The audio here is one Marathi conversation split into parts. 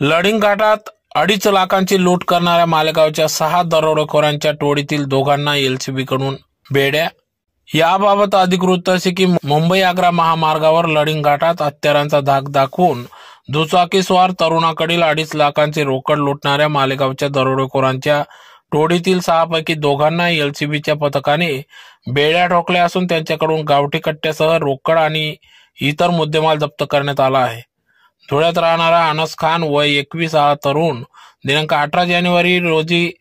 लढिंग घाटात अडीच लाखांची लूट करणाऱ्या मालेगावच्या सहा दरोडेखोरांच्या टोळीतील दोघांना एलसीबी कडून बेड्या. याबाबत अधिक वृत्त असे की मुंबई आग्रा महामार्गावर लडिंग घाटात हत्यारांचा धाक दाखवून दुचाकीस्वार तरुणाकडील अडीच लाखांचे रोकड लुटणाऱ्या मालेगावच्या दरोडेखोरांच्या टोळीतील सहापैकी दोघांना एलसीबीच्या पथकाने बेड्या ठोकल्या असून त्यांच्याकडून गावठी कट्ट्यासह रोकड आणि इतर मुद्देमाल जप्त करण्यात आला आहे. धुळ्यात राहणारा अनस खान वय एकवीस हा तरुण. दिनांक अठरा जानेवारी रोजी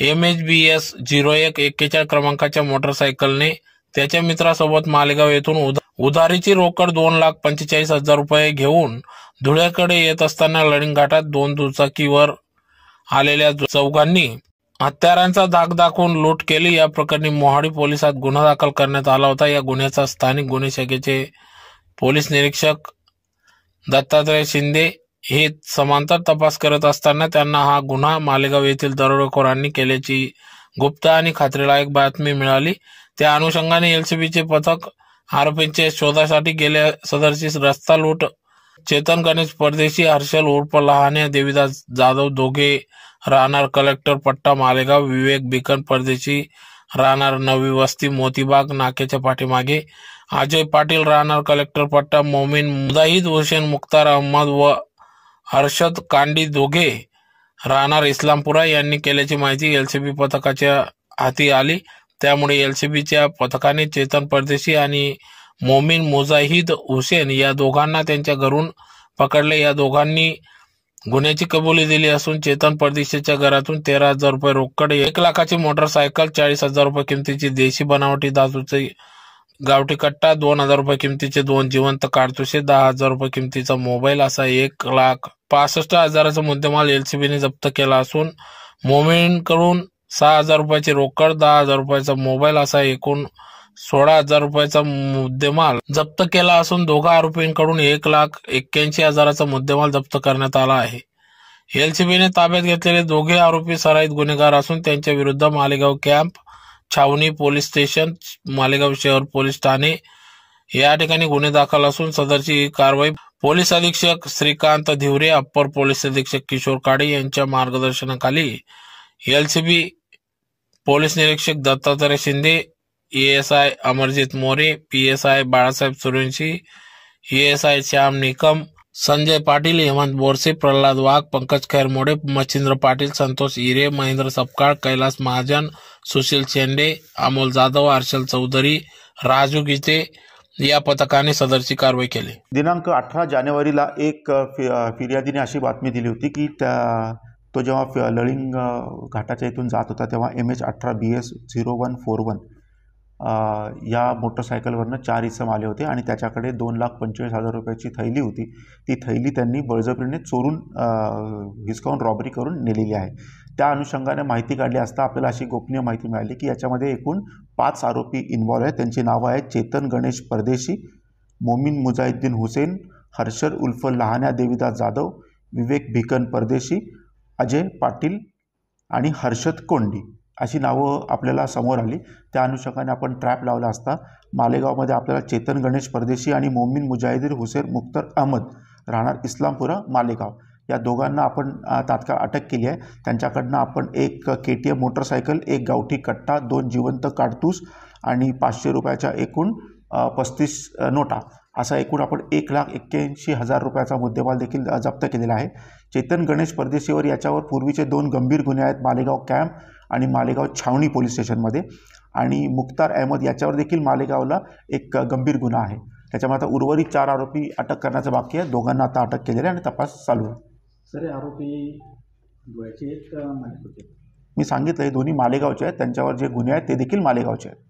M H B S zero एक एक्केचाळीस क्रमांकाच्या मोटरसायकलने त्याच्या मित्रासोबत मालेगाव येथून उदा- उधारीची रोकड दोन लाख पंचेचाळीस हजार रुपये घेऊन धुळ्याकडे येत असताना लढिंगघाटात दोन दुचाकीवर आलेल्या चौघांनी हत्यारांचा धाक दाखवून लूट केली. या प्रकरणी मोहाडी पोलिसात गुन्हा दाखल करण्यात आला होता. या गुन्ह्याचा स्थानिक गुन्हे शाखेचे पोलीस निरीक्षक दत्तात्रय शिंदे हे समांतर तपास करत असताना त्यांना हा गुन्हा मालेगाव येथील दरोडेखोरांनी केल्याची गुप्त आणि खात्रीलायक बातमी मिळाली. त्या अनुषंगाने एलसीबीचे पथक आरोपींच्या शोधासाठी गेल्या सदरची रस्ता लूट चेतन गणेश परदेशी हर्षल उर्फ लहाने देवीदास जाधव दोघे राहणार कलेक्टर पट्टा मालेगाव विवेक बिकन परदेशी राहणार नवी वस्ती मोतीबाग नाक्याच्या पाठीमागे. अजय पाटील राहणार कलेक्टर पट्टा मोमीन मुजाहिद हुसेन मुख्तार अहमद व हर्षद कांडी दोघे राहणार इस्लामपुरा. यांनी केल्याची माहिती एलसीबी पथकाच्या हाती आली. त्यामुळे एलसीबीच्या पथकाने चेतन परदेशी आणि मोमीन मुजाहिद हुसेन या दोघांना त्यांच्या घरून पकडले. या दोघांनी गुन्ह्याची कबुली दिली असून चेतन परदेशीच्या घरातून तेरा हजार रुपये रोकड एक लाखाची मोटरसायकल चाळीस हजार रुपये किमतीची देशी बनावटी धातूचे गावठी कट्टा दोन हजार रुपये किमतीचे दोन जिवंत काडतुसे दहा हजार रुपये किमतीचा मोबाईल असा एक लाख पासष्ट हजाराचा मुद्देमाल एलसीबीने जप्त केला असून मोमीनकडून सहा हजार रुपयाची रोकड दहा हजार रुपयाचा मोबाईल असा एकूण सोळा हजार रुपयाचा मुद्देमाल जप्त केला असून दोघा आरोपींकडून एक लाख एक्क्याऐंशी हजाराचा मुद्देमाल जप्त करण्यात आला आहे. एलसीबीने ताब्यात घेतलेले दोघे आरोपी सराईत गुन्हेगार असून त्यांच्या विरुद्ध मालेगाव कॅम्प छावणी पोलीस स्टेशन मालेगाव शहर पोलीस ठाणे या ठिकाणी गुन्हे दाखल असून सदरची कारवाई पोलीस अधीक्षक श्रीकांत धिवरे अप्पर पोलीस अधीक्षक किशोर काडे यांच्या मार्गदर्शनाखाली एलसीबी पोलीस निरीक्षक Dattatray Shinde ASI Amarjit More PSI Balasaheb Suryawanshi ASI Shyam Nikam Sanjay Patil Hemant Borse Pralhad Wagh Pankaj Khairmode Machhindra Patil Santosh Ire Mahendra Sapkal Kailas Mahajan Sushil Shende Amol Jadhav Harshal Chaudhari Raju Gite या पथकाने सदरची कारवाई केली. दिनांक अठरा जानेवारीला एक फि फिर्यादीने अशी बातमी दिली होती की त्या तो जेव्हा लळिंग घाटाच्या इथून जात होता तेव्हा एम एच अठरा B S zero one four one या मोटरसायकलवरनं चार इसम आले होते आणि त्याच्याकडे दोन लाख पंचेचाळीस हजार रुपयाची थैली होती. ती थैली त्यांनी बळजबरीने चोरून हिसकावून रॉबरी करून नेलेली आहे. त्या अनुषंगाने माहिती काढली असता आपल्याला अशी गोपनीय माहिती मिळाली की याच्यामध्ये एकूण पाच आरोपी इन्व्हॉल्व आहेत. त्यांची नावं आहेत चेतन गणेश परदेशी मोमीन मुजाहिद्दीन हुसेन हर्षद उल्फ लहान्या देवीदास जाधव विवेक भिकन परदेशी अजय पाटील आणि हर्षद कोंडी. अशी नावं आपल्याला समोर आली. त्या अनुषंगाने आपण ट्रॅप लावला असता मालेगावमध्ये आपल्याला चेतन गणेश परदेशी आणि मोमीन मुजाहिदीन हुसेन मुख्तर अहमद राहणार इस्लामपुरा मालेगाव. या दोघांना आपण तात्काळ अटक केली आहे. त्यांच्याकडनं आपण एक के टी एम मोटरसायकल एक गावठी कट्टा दोन जिवंत काडतूस आणि पाचशे रुपयाच्या एकूण पस्तीस नोटा असा एकूण आपण एक लाख एक्क्याऐंशी हजार रुपयाचा मुद्देमाल देखील जप्त केलेला आहे. चेतन गणेश परदेशीवर याच्यावर पूर्वीचे दोन गंभीर गुन्हे आहेत मालेगाव कॅम्प आणि मालेगाव छावणी पोलीस स्टेशनमध्ये. आणि मुख्तार अहमद याच्यावर देखील मालेगावला एक गंभीर गुन्हा आहे. त्याच्यामुळे आता उर्वरित चार आरोपी अटक करण्याचं बाकी आहे. दोघांना आता अटक केलेली आहे आणि तपास चालू आहे. सर आरोपी? मी सांगितलं हे दोन्ही मालेगावचे आहेत. त्यांच्यावर जे गुन्हे आहेत ते देखील मालेगावचे आहेत.